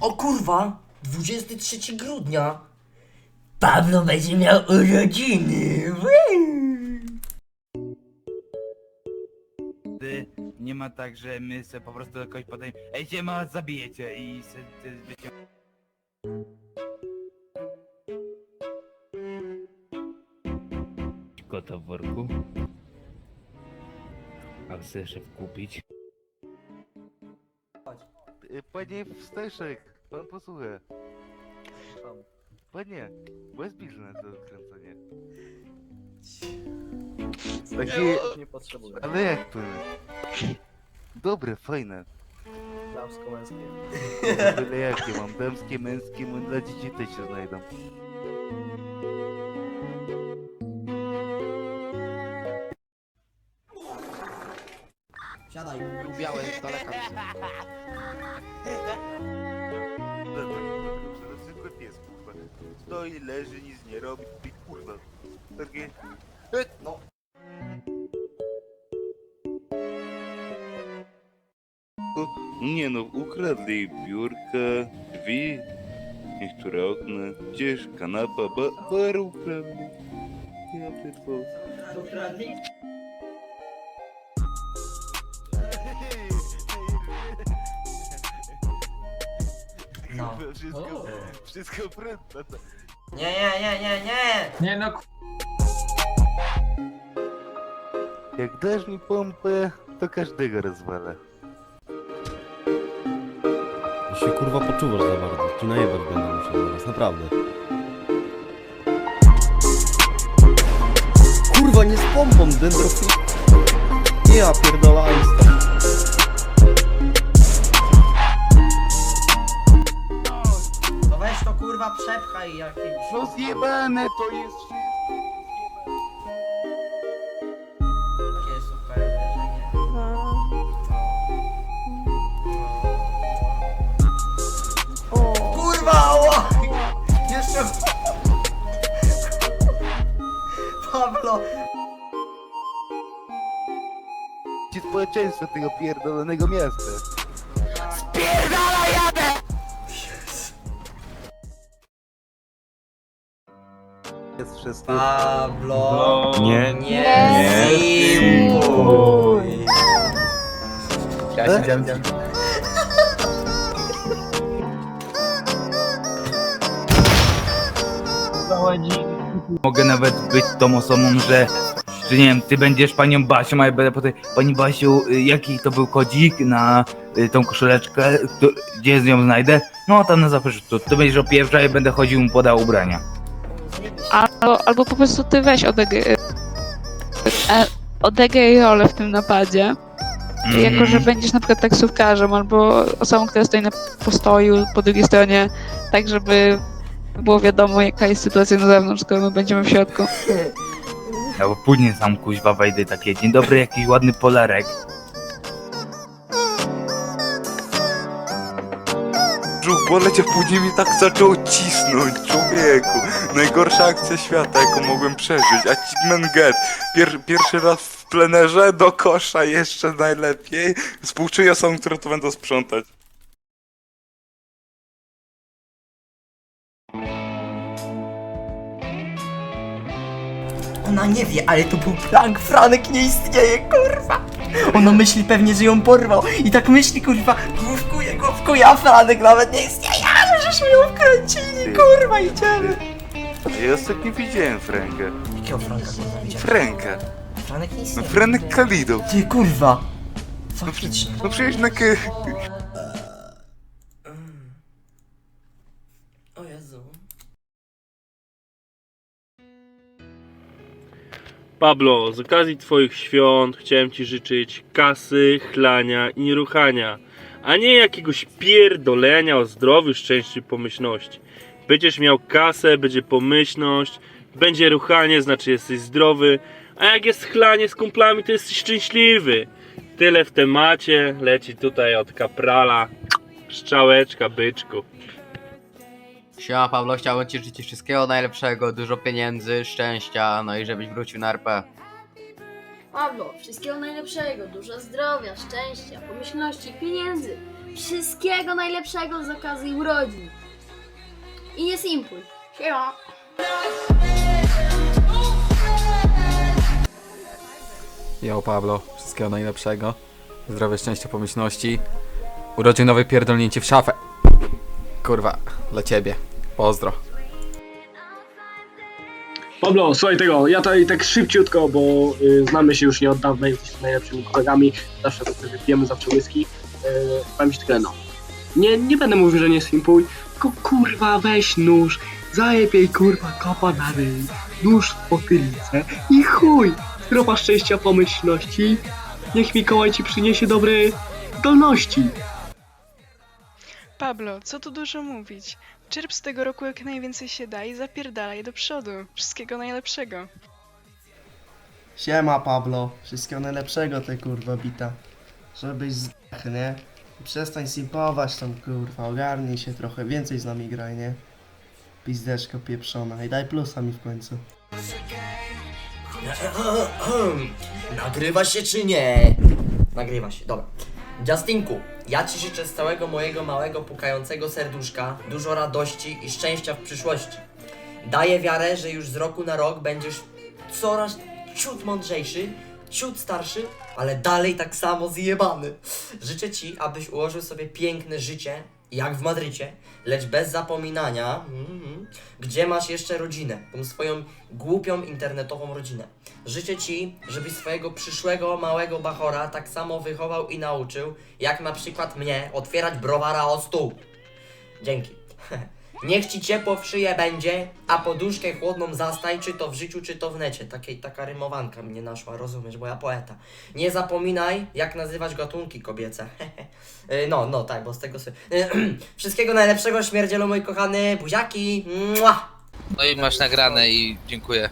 O kurwa! 23 grudnia! Pablo będzie miał urodziny! Ty, nie ma tak, że my se po prostu jakoś potem Ej, siema, zabijecie i se ty, wycią... Kota w worku. A chcę szef kupić? Y, Panie Wsteczek, pan posłucha. Panie, bez biznes do kręcenia. Takie, Nie potrzebuję. ale jak to? Dobre, fajne. Damsko-męskie. Byle jakie mam, damskie, męskie, dla dzieci też się znajdą. Siadaj. Białe z daleka. Zwykły pies, kurwa. Stoi, leży, nic nie robi, i kurwa. Takie... No. Nie no, ukradli biurka, drzwi, niektóre okna, gdzieś kanapa, ba bar ukradli. Ja pierdolę. Wszystko, wszystko prędko. Nie, nie, nie, nie, nie! Nie no, k- Jak dasz mi pompę, to każdego rozwalę. się kurwa poczuwasz za bardzo. Ci najebać będę musiał zaraz, naprawdę. Kurwa, nie z pompą, dendrofil. Ja pierdolę, Einstein. Kurwa przepchaj jakimś. No zjebane to jest wszystko. Takie super wrażenie. Kurwa, ała! Jeszcze... Pablo! Ci społeczeństwo tego pierdolonego miasta. Jest wszystko. Pablo! Nie, Nie simpuj! Ja siedziałem Mogę nawet być tą osobą, że, że nie wiem, ty będziesz panią Basią, a ja będę potem, pani Basiu, y, jaki to był kodzik na y, tą koszuleczkę, kto, gdzie z nią znajdę? No tam na zapyszczu, ty będziesz o pierwsza i będę chodził mu podał ubrania. Albo, albo po prostu ty weź odegraj, e, odegraj rolę w tym napadzie. Mhm. Jako, że będziesz na przykład taksówkarzem albo osobą, która stoi na postoju po drugiej stronie, tak żeby było wiadomo jaka jest sytuacja na zewnątrz, skoro my będziemy w środku. Ja bo później sam kuźwa wejdę takie, dzień dobry, jakiś ładny polarek. Żółw poleciał później mi tak zaczął cisnąć, człowieku. Najgorsza akcja świata, jaką mogłem przeżyć. Achievement get. Pier, pierwszy raz w plenerze, do kosza jeszcze najlepiej. Współczuję osobom, które to będą sprzątać. Ona nie wie, ale to był prank, Franek nie istnieje, kurwa! Ona myśli pewnie, że ją porwał i tak myśli, kurwa, główkuje, główkuje, a Franek nawet nie istnieje, ale żeśmy ją wkręcili, kurwa, idziemy! Ja ostatnio widziałem Franka. Jakiego Franka, kurwa, widziałem? Franka. Franek nie No istnieje. Franek Kalido. Ty, kurwa! Faktycznie. No przecież na k... O Jezu. Pablo, z okazji Twoich świąt chciałem Ci życzyć kasy, chlania i nieruchania, a nie jakiegoś pierdolenia o zdrowiu, szczęściu i pomyślności. Będziesz miał kasę, będzie pomyślność, będzie ruchanie, znaczy jesteś zdrowy, a jak jest chlanie z kumplami, to jesteś szczęśliwy. Tyle w temacie, leci tutaj od kaprala, strzałeczka, byczku. Siema Pablo, chciałbym Ci życzyć wszystkiego najlepszego, dużo pieniędzy, szczęścia, no i żebyś wrócił na RP. Pablo, wszystkiego najlepszego, dużo zdrowia, szczęścia, pomyślności, pieniędzy. Wszystkiego najlepszego z okazji urodzin. I nie simpuj. Siema. Jo Pablo, wszystkiego najlepszego. Zdrowia, szczęścia, pomyślności. Urodzinowe pierdolnięcie w szafę. Kurwa, dla ciebie. Pozdro. Pablo, słuchaj tego, ja tutaj tak szybciutko, bo y, znamy się już nie od dawna, jesteśmy najlepszymi kolegami, zawsze sobie wypijemy, zawsze whisky. Y, powiem ci tyle, no. Nie, nie będę mówił, że nie simpuj, tylko kurwa weź nóż, zajebiej kurwa kopa na ryj, nóż w potylicę i chuj! Zdrowa szczęścia, pomyślności, niech Mikołaj ci przyniesie dobre zdolności. Pablo, co tu dużo mówić? Czerp z tego roku jak najwięcej się da i zapierdalaj do przodu. Wszystkiego najlepszego. Siema Pablo, wszystkiego najlepszego ty kurwa bita. Żebyś zdech, nie? Przestań simpować tam kurwa, ogarnij się trochę, więcej z nami graj, nie? Pizdeczko pieprzona i daj plusa mi w końcu. Nagrywa się czy nie? Nagrywa się, dobra. Justinku, ja Ci życzę z całego mojego małego pukającego serduszka dużo radości i szczęścia w przyszłości. Daję wiarę, że już z roku na rok będziesz coraz ciut mądrzejszy, ciut starszy, ale dalej tak samo zjebany. Życzę Ci, abyś ułożył sobie piękne życie, jak w Madrycie, lecz bez zapominania, mm, gdzie masz jeszcze rodzinę, tą swoją głupią internetową rodzinę. Życzę Ci, żebyś swojego przyszłego małego bachora tak samo wychował i nauczył, jak na przykład mnie otwierać browara o stół. Dzięki. Niech Ci ciepło w szyję będzie, a poduszkę chłodną zastaj, czy to w życiu, czy to w necie. Takiej, taka rymowanka mnie naszła, rozumiesz, bo ja poeta. Nie zapominaj, jak nazywać gatunki kobiece. Y, no, no, tak, bo z tego sobie... Wszystkiego najlepszego, śmierdzielu mój kochany, buziaki! Mua! No i masz nagrane i dziękuję.